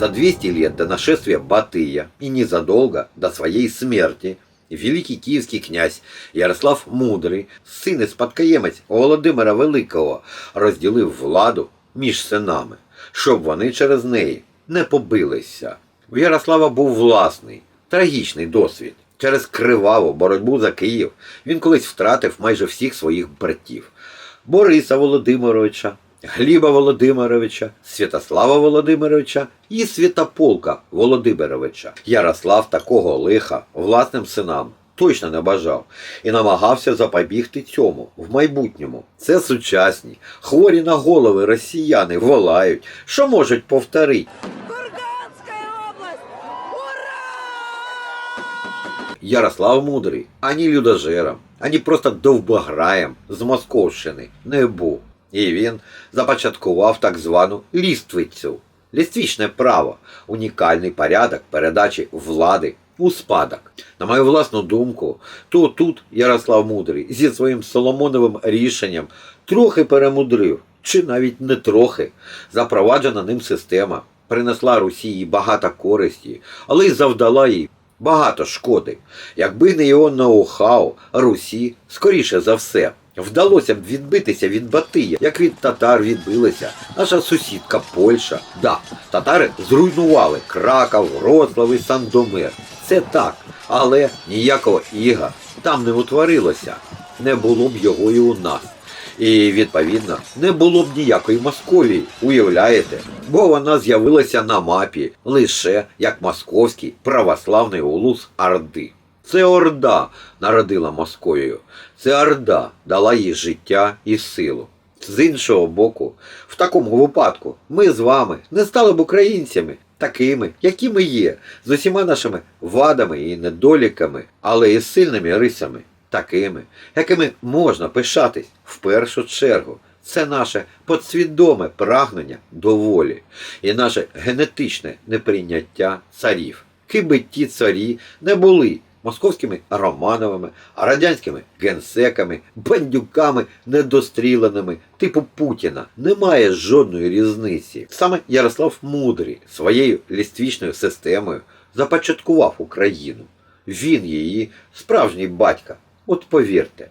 За 200 лет до нашествия Батыя и незадолго до своей смерти великий київський князь Ярослав Мудрий, син і спадкоємець Володимира Великого, розділив владу між синами, щоб вони через неї не побилися. У Ярослава був власний, трагічний досвід. Через криваву боротьбу за Київ він колись втратив майже всіх своїх братів. Бориса Володимировича, Гліба Володимировича, Святослава Володимировича і Святополка Володимировича. Ярослав такого лиха власним синам точно не бажав і намагався запобігти цьому в майбутньому. Це сучасні, хворі на голови росіяни волають, що можуть повторити. Ярослав Мудрий ані людожером, ані просто довбограєм з Московщини не був. І він започаткував так звану ліствицю. Ліствічне право унікальний порядок передачі влади у спадок. На мою власну думку, то тут Ярослав Мудрий зі своїм Соломоновим рішенням трохи перемудрив, чи навіть не трохи. Запроваджена ним система принесла Росії багато користі, але й завдала їй багато шкоди. Якби не його ноу-хау, Русі, скоріше за все, вдалося б відбитися від Батия, як від татар відбилася наша сусідка Польща. Да, татари зруйнували Краков, Вроцлав і Сандомир. Це так, але ніякого іга там не утворилося. Не було б його і у нас. І відповідно не було б ніякої Московії, уявляєте? Бо вона з'явилася на мапі лише як московський православний улус Орди. Це Орда народила Московію. Це Орда дала їй життя і силу. З іншого боку, в такому випадку ми з вами не стали б українцями, такими, які ми є, з усіма нашими вадами і недоліками, але і сильними рисами, такими, якими можна пишатись в першу чергу. Це наше подсвідоме прагнення до волі і наше генетичне неприйняття царів. Ким би ті царі не були московськими Романовими, а радянськими генсеками, бандюками недостріленими, типу Путіна, немає жодної різниці. Саме Ярослав Мудрий своєю ліствічною системою започаткував Україну. Він її справжній батька. От повірте.